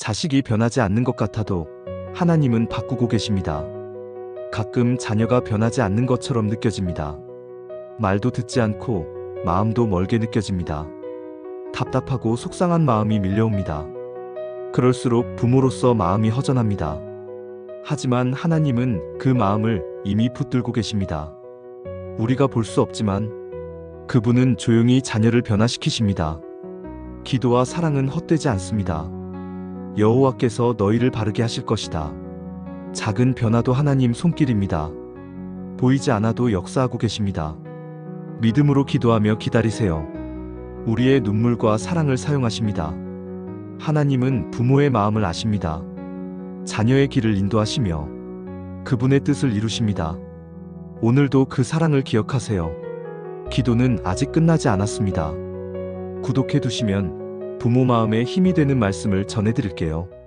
자식이 변하지 않는 것 같아도 하나님은 바꾸고 계십니다. 가끔 자녀가 변하지 않는 것처럼 느껴집니다. 말도 듣지 않고 마음도 멀게 느껴집니다. 답답하고 속상한 마음이 밀려옵니다. 그럴수록 부모로서 마음이 허전합니다. 하지만 하나님은 그 마음을 이미 붙들고 계십니다. 우리가 볼 수 없지만 그분은 조용히 자녀를 변화시키십니다. 기도와 사랑은 헛되지 않습니다. 여호와께서 너희를 바르게 하실 것이다. 작은 변화도 하나님 손길입니다. 보이지 않아도 역사하고 계십니다. 믿음으로 기도하며 기다리세요. 우리의 눈물과 사랑을 사용하십니다. 하나님은 부모의 마음을 아십니다. 자녀의 길을 인도하시며 그분의 뜻을 이루십니다. 오늘도 그 사랑을 기억하세요. 기도는 아직 끝나지 않았습니다. 구독해 두시면 부모 마음에 힘이 되는 말씀을 전해드릴게요.